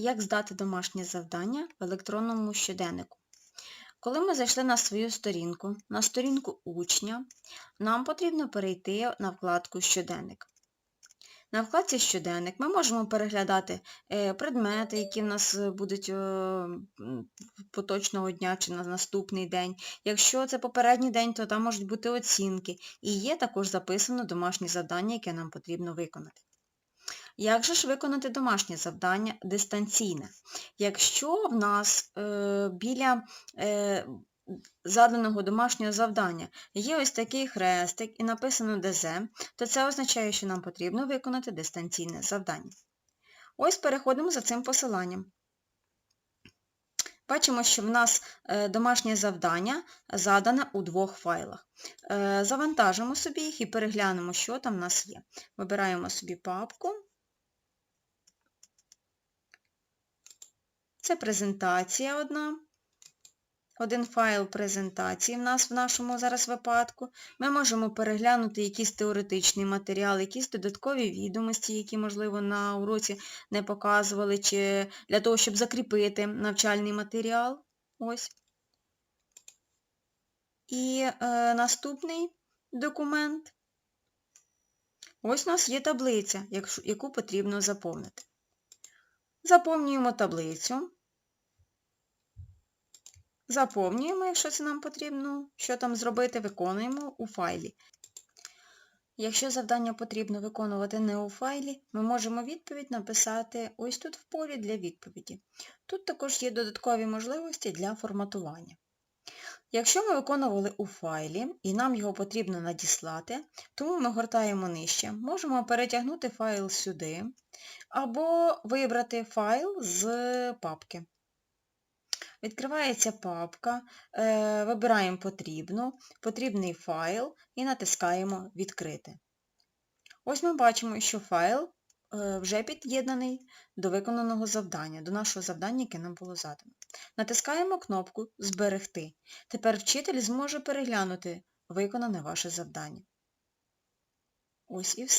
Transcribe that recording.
Як здати домашнє завдання в електронному щоденнику? Коли ми зайшли на свою сторінку, на сторінку учня, нам потрібно перейти на вкладку Щоденник. На вкладці Щоденник ми можемо переглядати е, предмети, які в нас будуть е, поточного дня чи на наступний день. Якщо це попередній день, то там можуть бути оцінки. І є також записано домашнє завдання, яке нам потрібно виконати. Як же ж виконати домашнє завдання дистанційне? Якщо в нас е, біля е, заданого домашнього завдання є ось такий хрестик і написано ДЗ, то це означає, що нам потрібно виконати дистанційне завдання. Ось переходимо за цим посиланням. Бачимо, що в нас е, домашнє завдання задане у двох файлах. Е, Завантажимо собі їх і переглянемо, що там в нас є. Вибираємо собі папку. Це презентація одна. Один файл презентації в нас в нашому зараз випадку. Ми можемо переглянути якийсь теоретичний матеріал, якісь додаткові відомості, які, можливо, на уроці не показували, чи для того, щоб закріпити навчальний матеріал. Ось. І е, наступний документ. Ось у нас є таблиця, яку потрібно заповнити. Заповнюємо таблицю. Заповнюємо, якщо це нам потрібно, що там зробити, виконуємо у файлі. Якщо завдання потрібно виконувати не у файлі, ми можемо відповідь написати ось тут в полі для відповіді. Тут також є додаткові можливості для форматування. Якщо ми виконували у файлі і нам його потрібно надіслати, тому ми гортаємо нижче. Можемо перетягнути файл сюди або вибрати файл з папки. Відкривається папка, е, вибираємо потрібну, потрібний файл і натискаємо Відкрити. Ось ми бачимо, що файл е, вже під'єднаний до виконаного завдання, до нашого завдання, яке нам було задано. Натискаємо кнопку Зберегти. Тепер вчитель зможе переглянути виконане ваше завдання. Ось і все.